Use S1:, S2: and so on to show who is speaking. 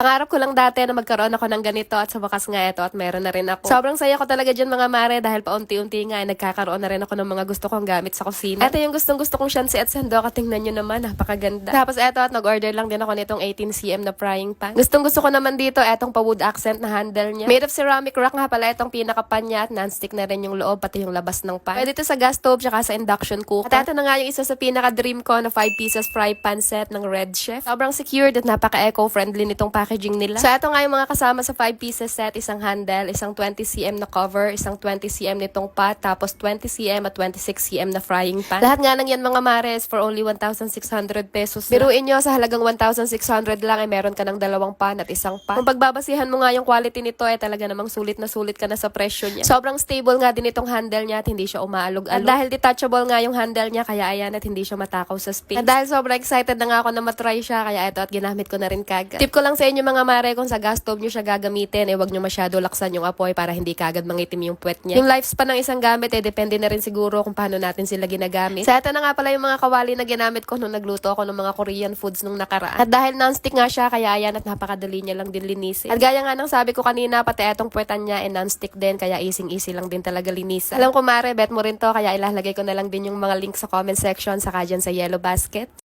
S1: Pangarap ko lang dati na magkaroon ako ng ganito at sa wakas nga ito at meron na rin ako. Sobrang saya ko talaga dyan mga mare dahil paunti-unti nga ay nagkakaroon na rin ako ng mga gusto kong gamit sa kusina. Ito yung gustong gusto kong shansi at sandok at tingnan nyo naman, napakaganda. Tapos eto at nag-order lang din ako nitong 18cm na frying pan. Gustong gusto ko naman dito etong pa wood accent na handle niya. Made of ceramic rock nga pala itong pinakapan niya at non-stick na rin yung loob pati yung labas ng pan. Pwede ito sa gas stove tsaka sa induction cooker. At ito na nga yung isa sa pinaka-dream ko na 5 pieces fry pan set ng Red Chef. Sobrang secured at napaka-eco-friendly nitong packaging nila. So ito nga yung mga kasama sa 5 pieces set, isang handle, isang 20cm na cover, isang 20cm nitong pot, tapos 20cm at 26cm na frying pan. Lahat nga ng yan mga mares for only 1,600 pesos. na. Biruin nyo sa halagang 1,600 lang ay meron ka ng dalawang pan at isang pan. Kung pagbabasihan mo nga yung quality nito ay talaga namang sulit na sulit ka na sa presyo niya. Sobrang stable nga din itong handle niya at hindi siya umaalog-alog. At dahil detachable nga yung handle niya kaya ayan at hindi siya matakaw sa space. At dahil sobrang excited na nga ako na matry siya kaya ito at ginamit ko na rin kagad. Tip ko lang sa inyo mga mare kung sa gas stove nyo siya gagamitin eh wag nyo masyado laksan yung apoy para hindi kagad mangitim yung puwet niya. Yung lifespan ng isang gamit eh depende na rin siguro kung paano natin sila ginagamit. Sa na nga pala yung mga kawali na ginamit ko nung nagluto ako ng mga Korean foods nung nakaraan. At dahil non-stick nga siya kaya ayan at napakadali niya lang din linisin. At gaya nga ng sabi ko kanina pati etong puwetan niya eh non-stick din kaya easy-easy lang din talaga linisan. Alam ko mare bet mo rin to kaya ilalagay ko na lang din yung mga link sa comment section saka dyan sa yellow basket.